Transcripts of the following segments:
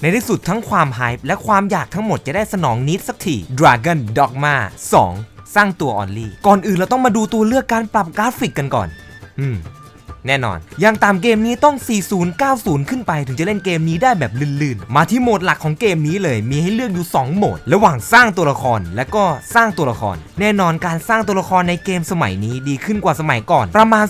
ในที่สุดทั้งความไฮป์และความอยากทั้งหมดจะได้สนองนิดสักที Dragon Dogma 2 สร้างตัวออนลี่ ก่อนอื่นเราต้องมาดูตัวเลือกการปรับกราฟิกกันก่อน อืม แน่นอน อย่างตามเกมนี้ต้อง 4090 ขึ้นไปถึงจะเล่นเกมนี้ได้แบบลื่นๆ มาที่โหมดหลักของเกมนี้เลยมีให้เลือกอยู่ 2 โหมด ระหว่างสร้างตัวละครและก็สร้างตัวละคร แน่นอนการสร้างตัวละครในเกมสมัยนี้ดีขึ้นกว่าสมัยก่อน ประมาณ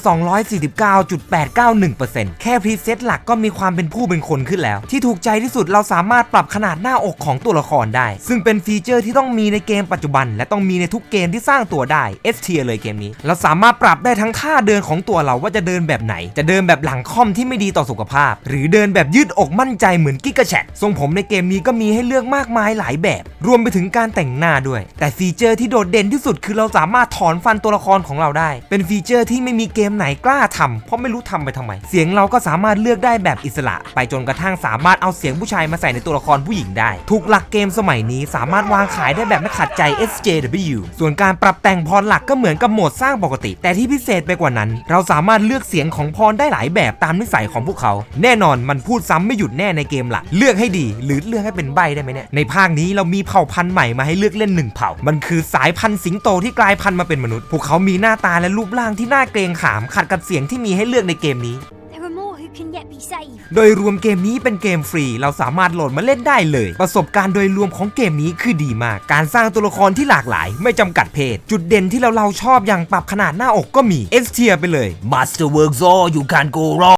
249.891%แค่พรีเซตหลักก็มีความเป็นผู้เป็นคนขึ้นแล้ว ที่ถูกใจที่สุดเราสามารถปรับขนาดหน้าอกของตัวละครได้ ซึ่งเป็นฟีเจอร์ที่ต้องมีในเกมปัจจุบัน และต้องมีในทุกเกมที่สร้างตัวได้ S tier เลยเกมนี้ เราสามารถปรับได้ทั้งท่าเดินของตัวเราว่าจะเดินแบบไหน จะเดินแบบหลังค่อมที่ไม่ดีต่อสุขภาพ หรือเดินแบบยืดอกมั่นใจเหมือนกิกะแชททรงผมในเกมนี้ก็มีให้เลือกมากมายหลายแบบ รวมไปถึงการแต่งหน้าด้วย แต่ฟีเจอร์ที่โดดเด่นที่สุดคือเราสามารถถอนฟันตัวละครของเราได้ เป็นฟีเจอร์ที่ไม่มีเกมไหนกล้าทำเพราะไม่รู้ทำไปทำไม เสียงเราก็สามารถเลือกได้แบบอิสระ ไปจนกระทั่งสามารถเอาเสียงผู้ชายมาใส่ในตัวละครผู้หญิงได้ทุกหลักเกมสมัยนี้สามารถวางขายได้แบบไม่ขัดใจ SJW ส่วนการปรับแต่งพรหลักก็เหมือนกับโหมดสร้างปกติ แต่ที่พิเศษไปกว่านั้น เราสามารถเลือกเสียงของพรได้หลายแบบตามนิสัยของพวกเขา แน่นอนมันพูดซ้ำไม่หยุดแน่ในเกมหลักเลือกให้ดี หรือเลือกให้เป็นใบได้ไหมเนี่ยในภาคนี้เรามีเผ่าพันธุ์ใหม่มาให้เลือกเล่นหนึ่งเผ่า มันคือสายพันธุ์สิงโตที่กลายพันธุ์มาเป็นมนุษย์พวกเขามีหน้าตาและรูปร่างที่น่าเกรงขามขัดกับเสียงที่มีให้เลือกในเกมนี้ There are more who can yet be saved. โดยรวมเกมนี้เป็นเกมฟรี เราสามารถโหลดมาเล่นได้เลย ประสบการณ์โดยรวมของเกมนี้คือดีมาก การสร้างตัวละครที่หลากหลาย ไม่จำกัดเพศ จุดเด่นที่เราเราชอบอย่างปรับขนาดหน้าอกก็มี S tier ไปเลย Masterwork Zor you can go wrong